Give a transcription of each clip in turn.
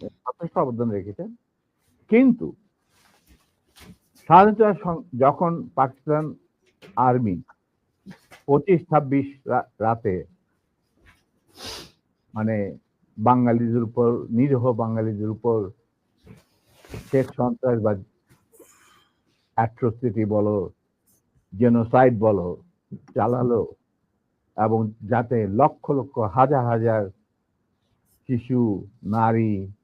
যথেষ্ট অবদান রেখেছেন। কিন্তু স্বাধীনতা যখন পাকিস্তান আর্মি পঁচিশ ছাব্বিশ রাতে মানে বাঙালিদের উপর, নিরীহ বাঙালিদের উপর শেখ সন্ত্রাসবাদ, অ্যাট্রোসিটি বলো, জেনোসাইড বলো, চালালো এবং যাতে লক্ষ লক্ষ হাজার হাজার শিশু, নারী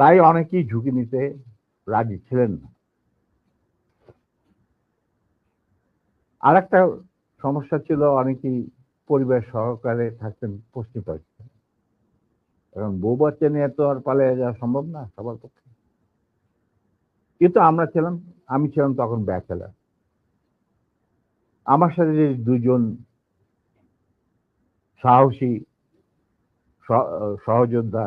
তাই অনেকেই ঝুঁকি নিতে রাজি ছিলেন না। আর একটা সমস্যা ছিল, অনেকেই পরিবার সহকারে থাকতেন পশ্চিম পাকিস্তান। এখন বউ বাচ্চা নিয়ে তো আর পালিয়ে যাওয়া সম্ভব না সবার পক্ষে। কিন্তু আমরা ছিলাম, আমি ছিলাম তখন ব্যাচেলার। আমার সাথে যে দুজন সাহসী সহযোদ্ধা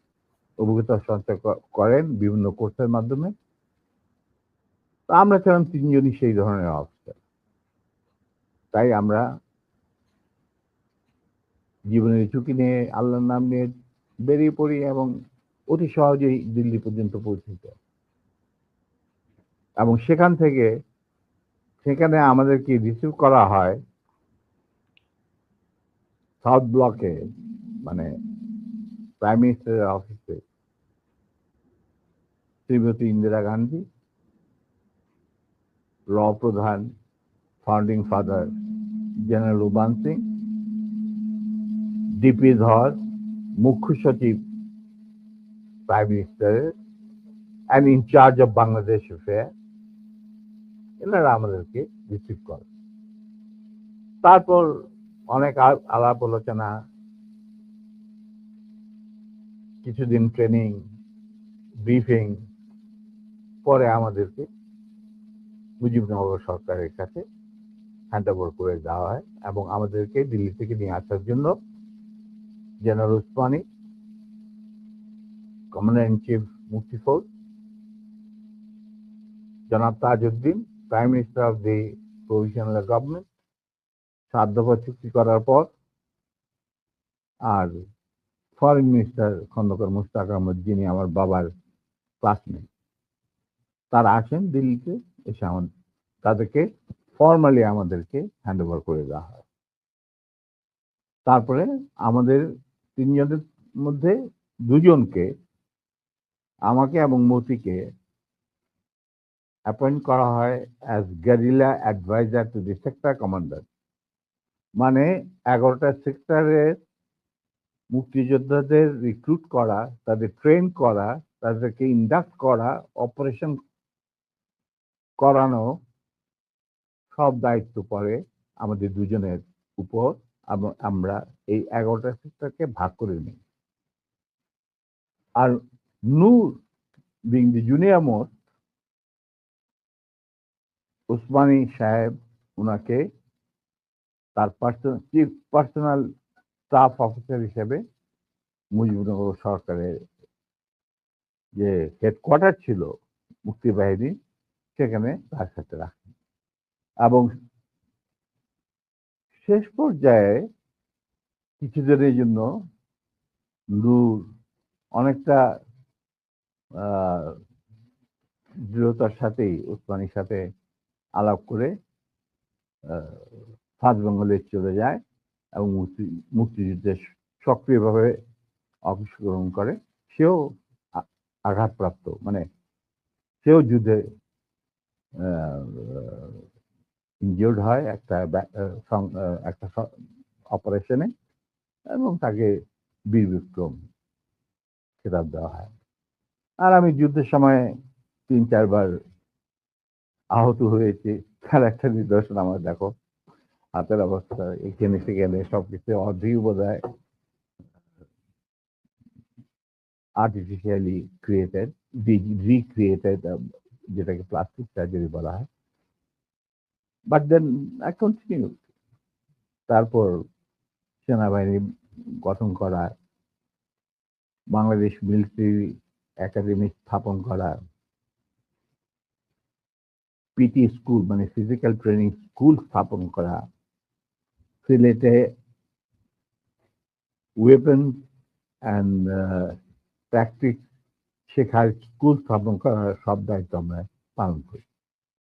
অভিজ্ঞতা সঞ্চয় করেন বিভিন্ন কোর্সের মাধ্যমে। আমরা ছিলাম তিনজনই সেই ধরনের অফিসার তাই আমরা জীবনের ঝুঁকি নিয়ে আল্লাহর নাম নিয়ে বেরিয়ে পড়ি এবং অতি সহজেই দিল্লি পর্যন্ত পৌঁছে যায় এবং সেখান থেকে, সেখানে আমাদেরকে রিসিভ করা হয় সাউথ ব্লকে মানে প্রাইম মিনিস্টারের অফিসে শ্রীমতী ইন্দিরা গান্ধী র প্রধান founding father general Ruban Singh DP Dhar মুখ্য সচিব প্রাইম মিনিস্টারের and incharge of Bangladesh affair এনারা আমাদেরকে রিসিভ করে তারপর অনেক আলাপ আলোচনা, কিছুদিন ট্রেনিং ব্রিফিং পরে আমাদেরকে মুজিবনগর সরকারের কাছে হ্যান্ড ওভার করে দেওয়া হয় এবং আমাদেরকে দিল্লি থেকে নিয়ে আসার জন্য general Osmani commander in chief Mukti Fauj জনাব Tajuddin prime minister of the provisional government সাত দফা চুক্তি করার পর আর ফরেন মিনিস্টার খন্দকার মুস্তাক আহমদ, যিনি আমার বাবার ক্লাসমেট তারা আসেন দিল্লিতে এসে আমাদের তাদেরকে ফর্মালি আমাদেরকে হ্যান্ড ওভার করে দেওয়া হয়। তারপরে আমাদের তিনজনের মধ্যে দুজনকে আমাকে এবং মতিকে অ্যাপয়েন্ট করা হয় as guerrilla adviser to the sector commander মানে এগারোটা সেক্টরের মুক্তিযোদ্ধাদের রিক্রুট করা, তাদের ট্রেন করা, তাদেরকে ইন্ডাক্ট করা অপারেশন করানো সব দায়িত্ব পড়ে আমাদের দুজনের উপর আমরা এই এগারোটা সেক্টরকে ভাগ করে নিই। আর Noor being the junior most Osmani সাহেব ওনাকে তার personal, chief personal staff officer হিসেবে মুজিবনগর সরকারের যে হেডকোয়ার্টার ছিল মুক্তিবাহিনী সেখানে সাথে রাখেন এবং শেষ পর্যায়ে কিছুদিনের জন্য নূর অনেকটা দৃঢ়তার সাথেই উসমানির সাথে আলাপ করে সাত বেঙ্গলে চলে যায় এবং মুক্তি, মুক্তিযুদ্ধে সক্রিয়ভাবে অংশগ্রহণ করে। সেও আঘাতপ্রাপ্ত মানে সেও যুদ্ধে ইনজিওর্ড হয়, একটা একটা অপারেশনে এবং তাকে বীর বিক্রম খেতাব দেওয়া হয়। আর আমি যুদ্ধের সময় তিন, চারবার আহত হয়েছি। তার একটা নিদর্শন আমার, দেখো, হাতের অবস্থা, এখানে সেখানে সবকিছু অর্ধেক বোধ হয় ক্রিয়েটেড রিক্রিয়েটেড যেটাকে প্লাস্টিক সার্জারি বলা হয়। বাট দেন আই কন্টিনিউ তারপর সেনাবাহিনী গঠন করা, বাংলাদেশ মিলিটারি একাডেমি স্থাপন করা পিটি স্কুল মানে ফিজিক্যাল ট্রেনিং স্কুল স্থাপন করা, সিলেটে ওয়েপন অ্যান্ড প্র্যাকটিস শেখার স্কুল স্থাপন করার সব দায়িত্ব আমরা পালন করি।